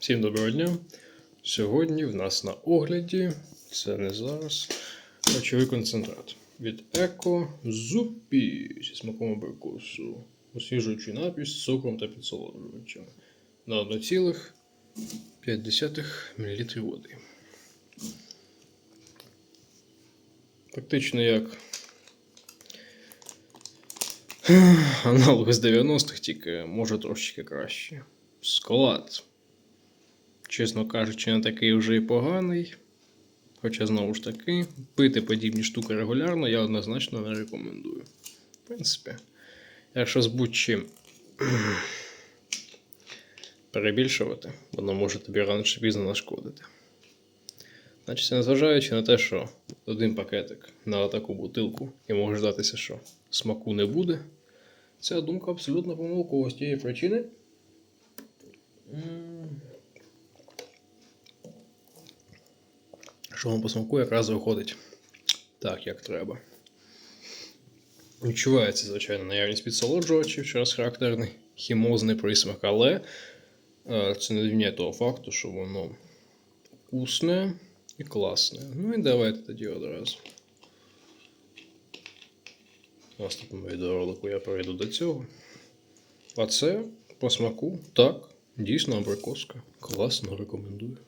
Всім доброго дня. Сьогодні в нас на огляді, це не зараз, речовий концентрат від Еко Зупі зі смаком абрикосу. Освіжуючий напій з цукром та підсолоджувачем на 1,5 мл води. Фактично як аналог з 90-х, тільки може трошечки краще. Склад. Чесно кажучи, не такий вже і поганий. Хоча, знову ж таки, пити подібні штуки регулярно я однозначно не рекомендую. В принципі, якщо з будь-чим перебільшувати, воно може тобі рано чи пізно нашкодити. Значить, незважаючи на те, що один пакетик на таку бутилку і може здатися, що смаку не буде, ця думка абсолютно помилкова з тієї причини. Що вам по смаку якраз виходить так, як треба. Відчувається, звичайно, наявність підсолоджувачів через характерний хімозний присмак, але е, це не звільняє того факту, що воно вкусне і класне. Ну і давайте тоді одразу. В наступному відеоролику я перейду до цього. А це по смаку так, дійсно абрикоска. Класно рекомендую.